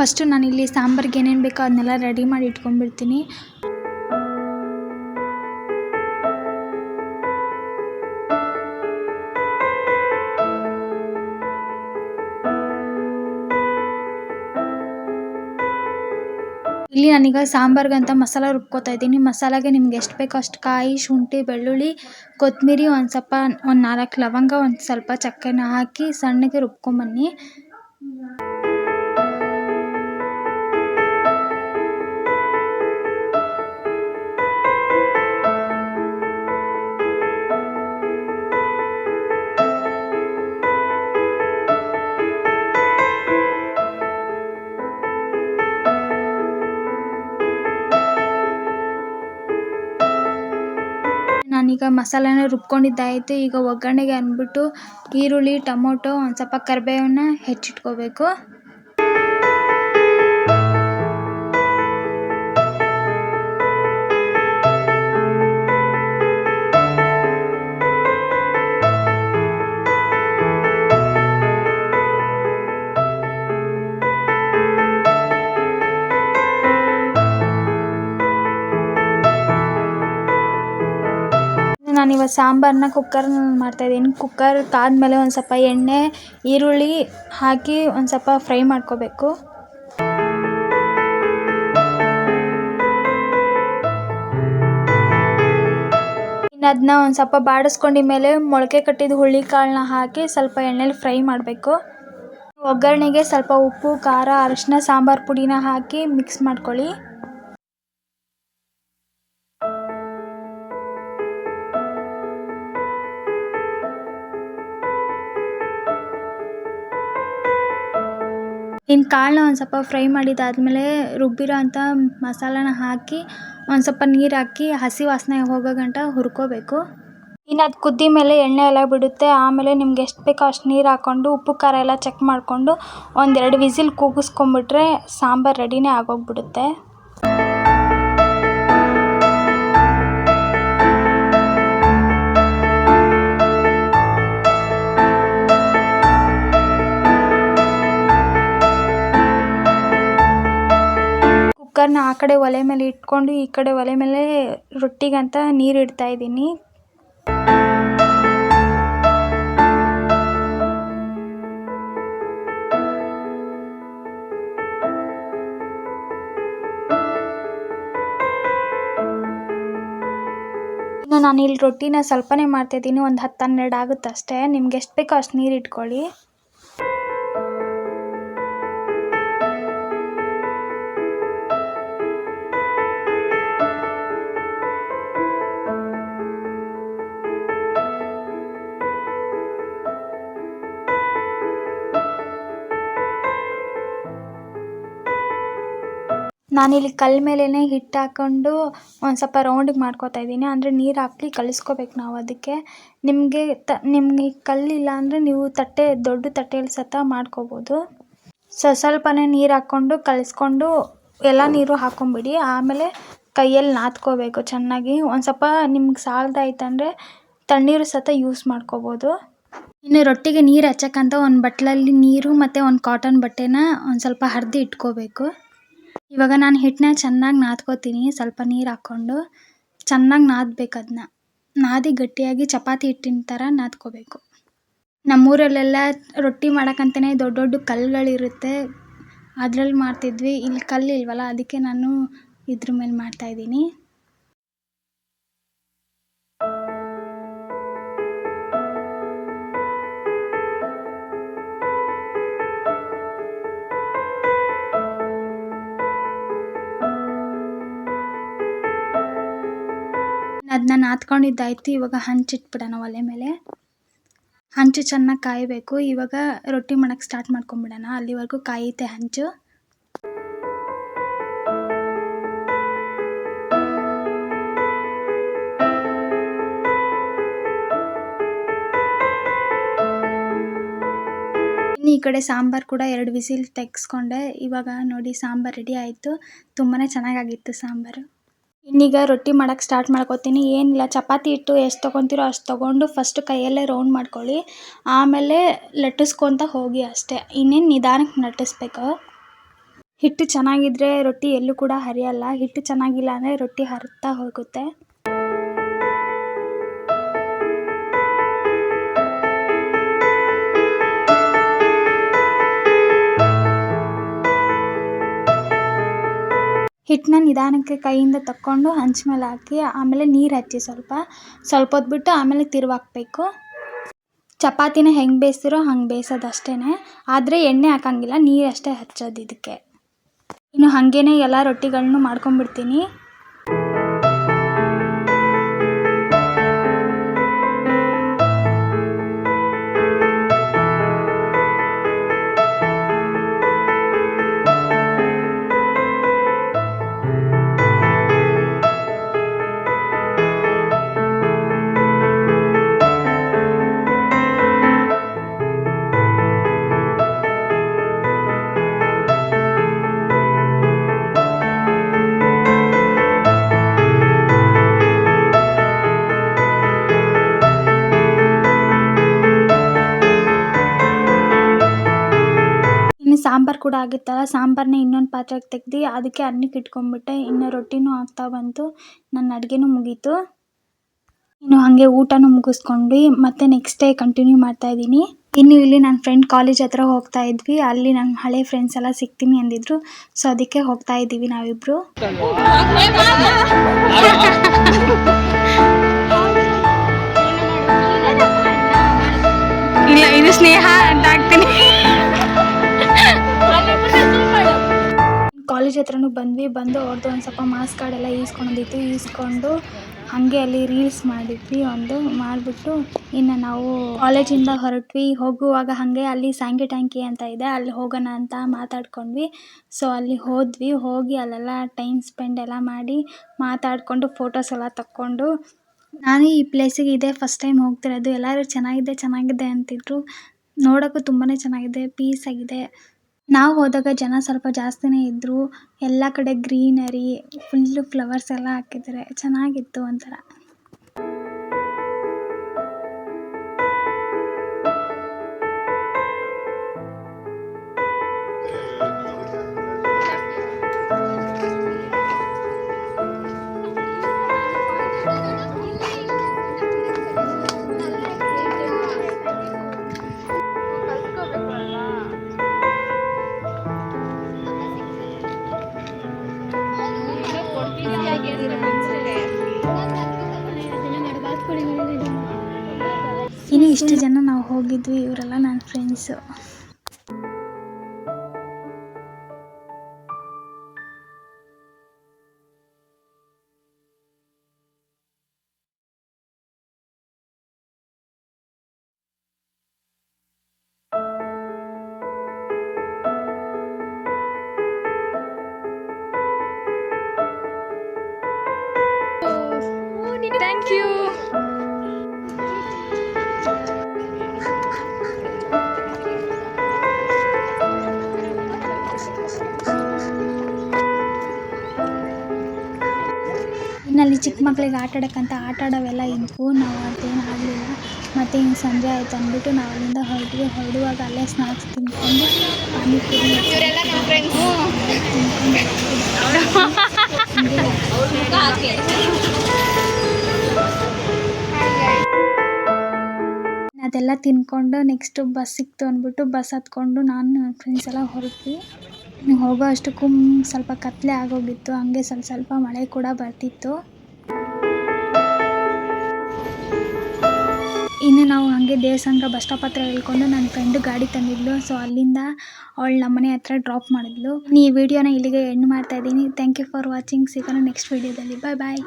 First ನಾನಿಲ್ಲಿ ಸಾಂಬಾರ್ಗೆ ಏನೇನು ಬೇಕೋ ಅದನ್ನೆಲ್ಲ ರೆಡಿ ಮಾಡಿ ಇಟ್ಕೊಂಡ್ಬಿಡ್ತೀನಿ. ಇಲ್ಲಿ ನಾನೀಗ ಸಾಂಬಾರ್ಗಂತ ಮಸಾಲ ರುಬ್ಕೋತಾ ಇದ್ದೀನಿ. ಮಸಾಲಾಗೆ ನಿಮ್ಗೆ ಎಷ್ಟು ಬೇಕೋ ಅಷ್ಟು ಕಾಯಿ, ಶುಂಠಿ, ಬೆಳ್ಳುಳ್ಳಿ, ಕೊತ್ತಂಬರಿ, ಒಂದು ಸ್ವಲ್ಪ, ಒಂದು ನಾಲ್ಕು ಲವಂಗ, ಒಂದು ಸ್ವಲ್ಪ ಚಕ್ಕೆನ ಹಾಕಿ ಸಣ್ಣಗೆ ರುಬ್ಕೊಂಬನ್ನಿ. ನಾನೀಗ ಮಸಾಲೆನ ರುಬ್ಕೊಂಡಿದ್ದಾಯಿತು. ಈಗ ಒಗ್ಗರಣೆಗೆ ಅಂದ್ಬಿಟ್ಟು ಈರುಳ್ಳಿ ಟೊಮೊಟೊ ಒಂದು ಸ್ವಲ್ಪ ಕರಿಬೇವನ್ನ ಹೆಚ್ಚಿಟ್ಕೋಬೇಕು. ನಾನಿವತ್ತು ಸಾಂಬಾರನ್ನ ಕುಕ್ಕರ್ನಲ್ಲಿ ಮಾಡ್ತಾಯಿದ್ದೀನಿ. ಕುಕ್ಕರ್ ಕಾದ್ಮೇಲೆ ಒಂದು ಸ್ವಲ್ಪ ಎಣ್ಣೆ, ಈರುಳ್ಳಿ ಹಾಕಿ ಒಂದು ಸ್ವಲ್ಪ ಫ್ರೈ ಮಾಡ್ಕೋಬೇಕು. ಇನ್ನು ಅದನ್ನ ಒಂದು ಸ್ವಲ್ಪ ಬಾಡಿಸ್ಕೊಂಡಿದ್ಮೇಲೆ ಮೊಳಕೆ ಕಟ್ಟಿದ ಹುಳಿ ಕಾಳನ್ನ ಹಾಕಿ ಸ್ವಲ್ಪ ಎಣ್ಣೆಲಿ ಫ್ರೈ ಮಾಡಬೇಕು. ಒಗ್ಗರಣೆಗೆ ಸ್ವಲ್ಪ ಉಪ್ಪು, ಖಾರ, ಅರಿಶಿನ, ಸಾಂಬಾರು ಪುಡಿನ ಹಾಕಿ ಮಿಕ್ಸ್ ಮಾಡ್ಕೊಳ್ಳಿ. ಇನ್ನು ಕಾಳನ್ನ ಒಂದು ಸ್ವಲ್ಪ ಫ್ರೈ ಮಾಡಿದ್ದಾದ್ಮೇಲೆ ರುಬ್ಬಿರೋ ಅಂಥ ಮಸಾಲಾನ ಹಾಕಿ, ಒಂದು ಸ್ವಲ್ಪ ನೀರು ಹಾಕಿ ಹಸಿ ವಾಸನೆ ಹೋಗೋ ಗಂಟ ಹುರ್ಕೋಬೇಕು. ಇನ್ನು ಅದು ಕುದ್ದಿ ಮೇಲೆ ಎಣ್ಣೆ ಎಲ್ಲ ಬಿಡುತ್ತೆ. ಆಮೇಲೆ ನಿಮ್ಗೆ ಎಷ್ಟು ಬೇಕೋ ಅಷ್ಟು ನೀರು ಹಾಕ್ಕೊಂಡು ಉಪ್ಪು, ಖಾರ ಎಲ್ಲ ಚೆಕ್ ಮಾಡಿಕೊಂಡು ಒಂದೆರಡು ವಿಸಿಲ್ ಕೂಗಿಸ್ಕೊಂಬಿಟ್ರೆ ಸಾಂಬಾರು ರೆಡಿನೇ ಆಗೋಗ್ಬಿಡುತ್ತೆ. ಕುಕ್ಕರ್ನ ಆ ಕಡೆ ಒಲೆ ಮೇಲೆ ಇಟ್ಕೊಂಡು ಈ ಕಡೆ ಒಲೆ ಮೇಲೆ ರೊಟ್ಟಿಗಂತ ನೀರು ಇಡ್ತಾ ಇದ್ದೀನಿ. ನಾನು ಇಲ್ಲಿ ರೊಟ್ಟಿನ ಸ್ವಲ್ಪನೇ ಮಾಡ್ತಾಯಿದ್ದೀನಿ ಒಂದು ಹತ್ತು ಹನ್ನೆರಡು ಆಗುತ್ತೆ ಅಷ್ಟೇ ನಿಮ್ಗೆ ಎಷ್ಟು ಬೇಕೋ ಅಷ್ಟು ನೀರು ಇಟ್ಕೊಳ್ಳಿ. ನಾನಿಲ್ಲಿ ಕಲ್ಲ ಮೇಲೇ ಹಿಟ್ಟು ಹಾಕ್ಕೊಂಡು ಒಂದು ಸ್ವಲ್ಪ ರೌಂಡಿಗೆ ಮಾಡ್ಕೋತಾ ಇದ್ದೀನಿ. ಅಂದರೆ ನೀರು ಹಾಕಿ ಕಲಿಸ್ಕೋಬೇಕು ನಾವು ಅದಕ್ಕೆ. ನಿಮಗೆ ತ, ನಿಮಗೆ ಕಲ್ಲಿಲ್ಲ ಅಂದರೆ ನೀವು ತಟ್ಟೆ, ದೊಡ್ಡ ತಟ್ಟೆಯಲ್ಲಿ ಸತ ಮಾಡ್ಕೋಬೋದು. ಸ, ಸ್ವಲ್ಪನೇ ನೀರು ಹಾಕ್ಕೊಂಡು ಕಲಿಸ್ಕೊಂಡು ಎಲ್ಲ ನೀರು ಹಾಕ್ಕೊಂಬಿಡಿ ಆಮೇಲೆ ಕೈಯಲ್ಲಿ ನಾದ್ಕೋಬೇಕು ಚೆನ್ನಾಗಿ. ಒಂದು ಸ್ವಲ್ಪ ನಿಮ್ಗೆ ಸಾಲದಾಯ್ತಂದ್ರೆ ತಣ್ಣೀರು ಸತ ಯೂಸ್ ಮಾಡ್ಕೋಬೋದು. ಇನ್ನು ರೊಟ್ಟಿಗೆ ನೀರು ಹಚ್ಚಕ್ಕಂತ ಒಂದು ಬಟ್ಲಲ್ಲಿ ನೀರು ಮತ್ತು ಒಂದು ಕಾಟನ್ ಬಟ್ಟೆನ ಒಂದು ಸ್ವಲ್ಪ ಹರಿದು ಇಟ್ಕೋಬೇಕು. ಇವಾಗ ನಾನು ಹಿಟ್ಟನ್ನ ಚೆನ್ನಾಗಿ ನಾದ್ಕೋತೀನಿ. ಸ್ವಲ್ಪ ನೀರು ಹಾಕ್ಕೊಂಡು ಚೆನ್ನಾಗಿ ನಾದಬೇಕು ಅದನ್ನ ನಾದಿ ಗಟ್ಟಿಯಾಗಿ ಚಪಾತಿ ಹಿಟ್ಟಿನ ಥರ ನಾದ್ಕೋಬೇಕು. ನಮ್ಮೂರಲ್ಲೆಲ್ಲ ರೊಟ್ಟಿ ಮಾಡೋಕ್ಕಂತಲೇ ದೊಡ್ಡ ದೊಡ್ಡ ಕಲ್ಲುಗಳಿರುತ್ತೆ ಅದ್ರಲ್ಲಿ ಮಾಡ್ತಿದ್ವಿ. ಇಲ್ಲಿ ಕಲ್ಲು ಇಲ್ವಲ್ಲ ಅದಕ್ಕೆ ನಾನು ಇದ್ರ ಮೇಲೆ ಮಾಡ್ತಾಯಿದ್ದೀನಿ ಅದನ್ನ ನಾದ್ಕೊಂಡಿದ್ದಾಯ್ತು. ಇವಾಗ ಹಂಚಿಟ್ಬಿಡೋಣ ಒಲೆ ಮೇಲೆ. ಹಂಚು ಚೆನ್ನಾಗಿ ಕಾಯಬೇಕು. ಇವಾಗ ರೊಟ್ಟಿ ಮಾಡೋಕ್ಕೆ ಸ್ಟಾರ್ಟ್ ಮಾಡ್ಕೊಂಬಿಡೋಣ. ಅಲ್ಲಿವರೆಗೂ ಕಾಯುತ್ತೆ ಹಂಚು. ಈ ಕಡೆ ಸಾಂಬಾರು ಕೂಡ ಎರಡು ವಿಸಿಲ್ ತೆಗೆಸ್ಕೊಂಡೆ. ಇವಾಗ ನೋಡಿ ಸಾಂಬಾರು ರೆಡಿ ಆಯಿತು. ತುಂಬಾ ಚೆನ್ನಾಗಾಗಿತ್ತು ಸಾಂಬಾರು. ಇನ್ನೀಗ ರೊಟ್ಟಿ ಮಾಡೋಕ್ಕೆ ಸ್ಟಾರ್ಟ್ ಮಾಡ್ಕೊತೀನಿ. ಏನಿಲ್ಲ, ಚಪಾತಿ ಹಿಟ್ಟು ಎಷ್ಟು ತೊಗೊತೀರೋ ಅಷ್ಟು ತೊಗೊಂಡು ಫಸ್ಟ್ ಕೈಯಲ್ಲೇ ರೌಂಡ್ ಮಾಡ್ಕೊಳ್ಳಿ. ಆಮೇಲೆ ಲಟ್ಟಿಸ್ಕೊತ ಹೋಗಿ ಅಷ್ಟೇ. ಇನ್ನೇನು ನಿಧಾನಕ್ಕೆ ಲಟ್ಟಿಸ್ಬೇಕು ಹಿಟ್ಟು ಚೆನ್ನಾಗಿದ್ರೆ ರೊಟ್ಟಿ ಎಲ್ಲೂ ಕೂಡ ಹರಿಯಲ್ಲ. ಹಿಟ್ಟು ಚೆನ್ನಾಗಿಲ್ಲ ಅಂದರೆ ರೊಟ್ಟಿ ಹರಿತಾ ಹೋಗುತ್ತೆ. ಹಿಟ್ಟನ್ನ ನಿಧಾನಕ್ಕೆ ಕೈಯಿಂದ ತಕ್ಕೊಂಡು ಹಂಚು ಮೇಲೆ ಹಾಕಿ, ಆಮೇಲೆ ನೀರು ಹಚ್ಚಿ ಸ್ವಲ್ಪ. ಸ್ವಲ್ಪ ಹೊತ್ತು ಬಿಟ್ಟು ಆಮೇಲೆ ತಿರುವಾಕ್ಬೇಕು ಚಪಾತಿನ ಹೆಂಗೆ ಬೇಯಿಸ್ತಿರೋ ಹಂಗೆ ಬೇಯಿಸೋದು ಅಷ್ಟೇ ಆದರೆ ಎಣ್ಣೆ ಹಾಕಂಗಿಲ್ಲ, ನೀರು ಅಷ್ಟೇ ಹಚ್ಚೋದು ಇದಕ್ಕೆ. ಇನ್ನು ಹಾಗೇನೆ ಎಲ್ಲ ರೊಟ್ಟಿಗಳನ್ನು ಮಾಡ್ಕೊಂಡ್ಬಿಡ್ತೀನಿ. ಸಾಂಬಾರು ಕೂಡ ಆಗಿತ್ತಲ್ಲ ಸಾಂಬಾರನ್ನ ಇನ್ನೊಂದು ಪಾತ್ರೆಗೆ ತೆಗ್ದು ಅದಕ್ಕೆ ಅನ್ನಕ್ಕೆ ಇಟ್ಕೊಂಡ್ಬಿಟ್ಟೆ. ಇನ್ನು ರೊಟ್ಟಿನೂ ಆಗ್ತಾ ಬಂತು. ನನ್ನ ಅಡುಗೆನೂ ಮುಗೀತು. ಇನ್ನು ಹಾಗೆ ಊಟನೂ ಮುಗಿಸ್ಕೊಂಡು ಮತ್ತೆ ನೆಕ್ಸ್ಟ್ ಡೇ ಕಂಟಿನ್ಯೂ ಮಾಡ್ತಾ ಇದ್ದೀನಿ. ಇನ್ನು ಇಲ್ಲಿ ನನ್ನ ಫ್ರೆಂಡ್ ಕಾಲೇಜ್ ಹತ್ರ ಹೋಗ್ತಾ ಇದ್ವಿ. ಅಲ್ಲಿ ನನ್ನ ಹಳೆ ಫ್ರೆಂಡ್ಸ್ ಎಲ್ಲ ಸಿಗ್ತೀನಿ ಅಂದಿದ್ರು. ಸೊ ಅದಕ್ಕೆ ಹೋಗ್ತಾ ಇದ್ದೀವಿ ನಾವಿಬ್ರು. ಇಲ್ಲ ಇದು ಸ್ನೇಹ ಅಂತ ಹಾಕ್ತೀನಿ. ಕಾಲೇಜ್ ಹತ್ರನೂ ಬಂದ್ವಿ. ಬಂದು ಅವ್ರದ್ದು ಒಂದು ಸ್ವಲ್ಪ ಮಾಸ್ಕ್ ಕಾರ್ಡ್ ಎಲ್ಲ ಈಸ್ಕೊಂಡಿತ್ತು ಈಸ್ಕೊಂಡು ಹಾಗೆ ಅಲ್ಲಿ ರೀಲ್ಸ್ ಮಾಡಿದ್ವಿ ಒಂದು. ಮಾಡಿಬಿಟ್ಟು ಇನ್ನು ನಾವು ಕಾಲೇಜಿಂದ ಹೊರಟ್ವಿ. ಹೋಗುವಾಗ ಹಾಗೆ ಅಲ್ಲಿ ಸಾಂಗಿ ಟ್ಯಾಂಕಿ ಅಂತ ಇದೆ. ಅಲ್ಲಿ ಹೋಗೋಣ ಅಂತ ಮಾತಾಡ್ಕೊಂಡ್ವಿ. ಸೊ ಅಲ್ಲಿ ಹೋದ್ವಿ. ಹೋಗಿ ಅಲ್ಲೆಲ್ಲ ಟೈಮ್ ಸ್ಪೆಂಡ್ ಎಲ್ಲ ಮಾಡಿ ಮಾತಾಡಿಕೊಂಡು ಫೋಟೋಸ್ ಎಲ್ಲ ತಕ್ಕೊಂಡು ನಾನು ಈ ಪ್ಲೇಸಿಗೆ ಇದೇ ಫಸ್ಟ್ ಟೈಮ್ ಹೋಗ್ತಿರೋದು. ಎಲ್ಲರೂ ಚೆನ್ನಾಗಿದೆ ಚೆನ್ನಾಗಿದೆ ಅಂತಿದ್ರು. ನೋಡೋಕ್ಕೂ ತುಂಬಾ ಚೆನ್ನಾಗಿದೆ ಪೀಸ್ ಆಗಿದೆ. ನಾವು ಹೋದಾಗ ಜನ ಸ್ವಲ್ಪ ಜಾಸ್ತಿನೇ ಇದ್ದರು ಎಲ್ಲ ಕಡೆ ಗ್ರೀನರಿ ಫುಲ್ಲು ಫ್ಲವರ್ಸ್ ಎಲ್ಲ ಹಾಕಿದ್ದಾರೆ ಚೆನ್ನಾಗಿತ್ತು ಒಂಥರ. ಇಷ್ಟು ಜನ ನಾವು ಹೋಗಿದ್ವಿ ಇವರೆಲ್ಲ ನನ್ನ ಫ್ರೆಂಡ್ಸು ಇನ್ನಲ್ಲಿ ಚಿಕ್ಕ ಮಕ್ಳಿಗೆ ಆಟ ಆಡೋಕ್ಕಂತ ಆಟ ಆಡೋವೆಲ್ಲ ಇದ್ವು ನಾವು ಅದೇನು ಆಗಲಿಲ್ಲ. ಮತ್ತು ಹಿಂಗೆ ಸಂಜೆ ಆಯ್ತು ಅಂದ್ಬಿಟ್ಟು ನಾವು ಅಲ್ಲಿಂದ ಹೊರಟ್ವಿ ಹೊರಡುವಾಗ ಅಲ್ಲೇ ಸ್ನಾಕ್ಸ್ ತಿಂದ್ಕೊಂಡು ಅದೆಲ್ಲ ತಿನ್ಕೊಂಡು ನೆಕ್ಸ್ಟು ಬಸ್ ಸಿಕ್ತು ಅಂದ್ಬಿಟ್ಟು ಬಸ್ ಹತ್ಕೊಂಡು ನಾನು ನನ್ನ ಫ್ರೆಂಡ್ಸ್ ಎಲ್ಲ ಹೊರಟ್ವಿ. ಹೋಗೋ ಅಷ್ಟಕ್ಕೂ ಸ್ವಲ್ಪ ಕತ್ತಲೆ ಆಗೋಗಿತ್ತು ಹಂಗೆ ಸ್ವಲ್ಪ ಸ್ವಲ್ಪ ಮಳೆ ಕೂಡ ಬರ್ತಿತ್ತು. ಇನ್ನು ನಾವು ಹಾಗೆ ದೇವಸ್ಥಾನದ ಬಸ್ ಸ್ಟಾಪ್ ಹತ್ರ ಹೇಳ್ಕೊಂಡು ನನ್ನ ಫ್ರೆಂಡು ಗಾಡಿ ತಂದಿದ್ಲು. ಸೊ ಅಲ್ಲಿಂದ ಅವಳು ನಮ್ಮನೆ ಹತ್ರ ಡ್ರಾಪ್ ಮಾಡಿದ್ಲು. ಈ ವಿಡಿಯೋನ ಇಲ್ಲಿಗೆ ಎಂಡ್ ಮಾಡ್ತಾ ಇದ್ದೀನಿ. ಥ್ಯಾಂಕ್ ಯು ಫಾರ್ ವಾಚಿಂಗ್ ಸಿಗೋಣ ನೆಕ್ಸ್ಟ್ ವಿಡಿಯೋದಲ್ಲಿ ಬಾಯ್ ಬಾಯ್